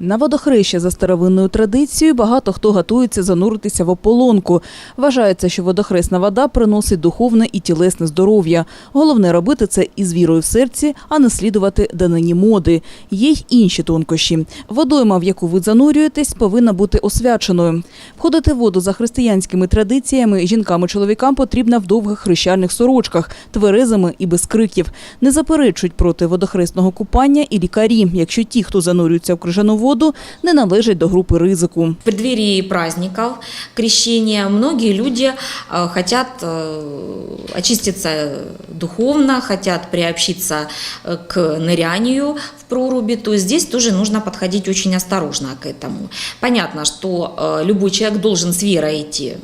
На водохреща за старовинною традицією багато хто готується зануритися в ополонку. Вважається, що водохресна вода приносить духовне і тілесне здоров'я. Головне робити це із вірою в серці, а не слідувати данині моди. Є й інші тонкощі. Водойма, в яку ви занурюєтесь, повинна бути освяченою. Входити в воду за християнськими традиціями жінкам і чоловікам потрібно в довгих хрещальних сорочках, тверезими і без криків. Не заперечують проти водохресного купання і лікарі, якщо ті, хто занурюється в крижану воду, не належать до групи ризику. В преддверии праздников крещения многие люди э, хотят э, очиститься духовно, хотят приобщиться э, к нырянию в проруби, то здесь тоже нужно подходить очень осторожно к этому. Понятно, что э, любой человек должен с верой идти.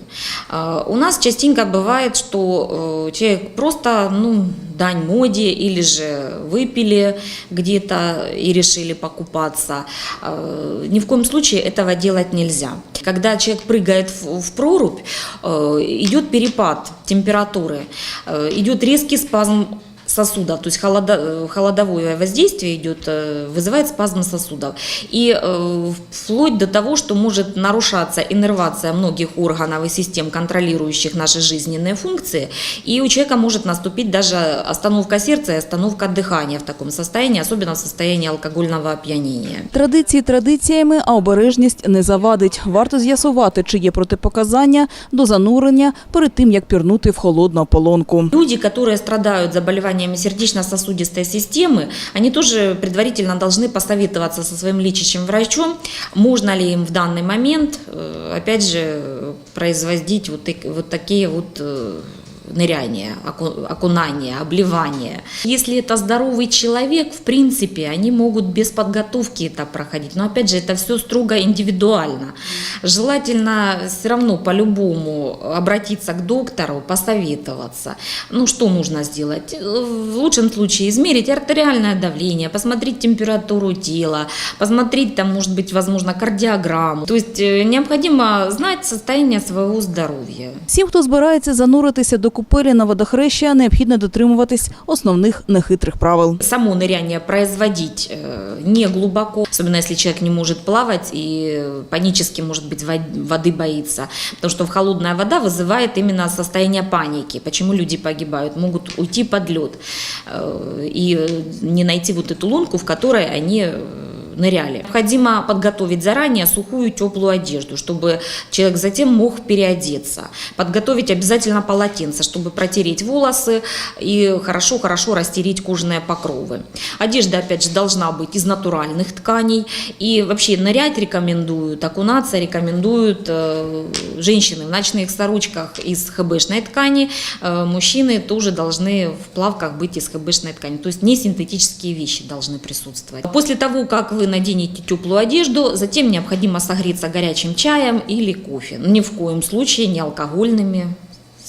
Э, У нас частенько бывает, что э, человек просто, ну, дань моде или же выпили где-то и решили покупаться. Э, Ни в коем случае этого делать нельзя. Когда человек прыгает в, прорубь, э, идет перепад температуры, э, идет резкий спазм сосуда, то есть холодо- э, холодовое воздействие идет, э, вызывает спазм сосудов. И э, вплоть до того, что может нарушаться иннервация многих органов и систем, контролирующих наши жизненные функции, и у человека может наступить даже остановка сердца и остановка дыхания в таком состоянии, особенно в состоянии алкогольного опьянения. Традиції традиціями, а обережність не завадить. Варто з'ясувати, чи є протипоказання до занурення перед тим, як пірнути в холодну ополонку. Люди, которые страдают заболеваниями сердечно-сосудистой системы, они тоже предварительно должны посоветоваться со своим лечащим врачом, можно ли им в данный момент, э, опять же, производить вот, вот такие вот э, ныряния, оку- окунания, обливания. Если это здоровый человек, в принципе, они могут без подготовки это проходить. Но опять же, это все строго индивидуально. Желательно все равно по-любому обратиться к доктору, посоветоваться. Ну, что нужно сделать? В лучшем случае измерить артериальное давление, посмотреть температуру тела, посмотреть там, может быть, возможно, кардиограмму. То есть э, необходимо знать состояние своего здоровья. Всім, хто збирається зануритися до купелі на водохреща, необхідно дотримуватись основних нехитрих правил. Само ныряние производить э, не глубоко, особенно если человек не может плавать и панически, может быть, вод- воды боится. Потому что в холодная вода вызывает именно состояние паники. Почему люди погибают? Могут уйти под лед э, и э, не найти вот эту лунку, в которой они э, ныряли. Необходимо подготовить заранее сухую теплую одежду, чтобы человек затем мог переодеться. Подготовить обязательно полотенце, чтобы протереть волосы и хорошо-хорошо растереть кожаные покровы. Одежда, опять же, должна быть из натуральных тканей. И вообще нырять рекомендуют, окунаться рекомендуют э, женщины в ночных сорочках из хбшной ткани. Э, мужчины тоже должны в плавках быть из хбшной ткани. То есть не синтетические вещи должны присутствовать. После того, как вы наденете теплую одежду, затем необходимо согреться горячим чаем или кофе. Ни в коем случае не алкогольными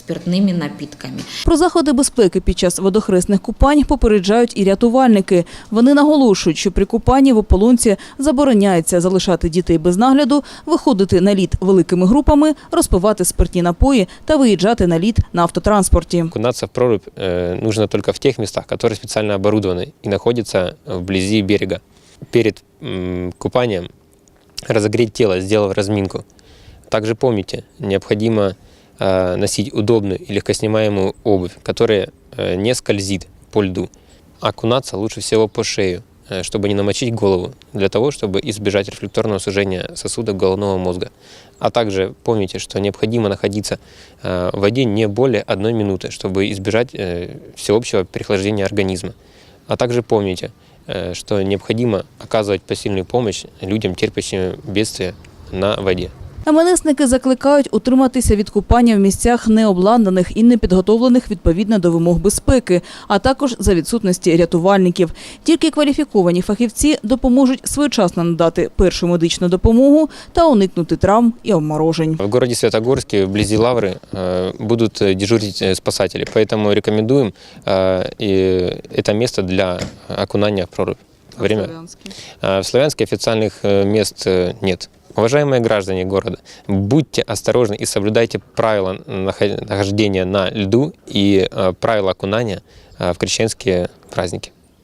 спиртными напитками. Про заходи безпеки під час водохресних купань попереджають і рятувальники. Вони наголошують, що при купанні в ополонці забороняється залишати дітей без нагляду, виходити на лід великими групами, розпивати спиртні напої та виїжджати на лід на автотранспорті. Окунаться в прорубь э, нужно только в тех местах, которые специально оборудованы и находятся вблизи берега. Перед купанием разогреть тело, сделав разминку. Также помните, необходимо э, носить удобную и легкоснимаемую обувь, которая э, не скользит по льду. Окунаться лучше всего по шею, э, чтобы не намочить голову, для того, чтобы избежать рефлекторного сужения сосудов головного мозга. А также помните, что необходимо находиться в воде не более одной минуты, чтобы избежать всеобщего переохлаждения организма. А также помните, что необходимо оказывать посильную помощь людям, терпящим бедствия на воде. МНСники закликають утриматися від купання в місцях необладнаних і непідготовлених відповідно до вимог безпеки, а також за відсутності рятувальників. Тільки кваліфіковані фахівці допоможуть своєчасно надати першу медичну допомогу та уникнути травм і обморожень. В городе Светогорске, вблизи Лавры, э, будут э, дежурить э, спасатели, поэтому рекомендуем э, и это место для окунания в прорубь. Время. А В Славянске официальных э, мест э, нет. Уважаемые граждане города, будьте осторожны и соблюдайте правила нахо- нахождения на льду и э, правила окунания э, в крещенские праздники.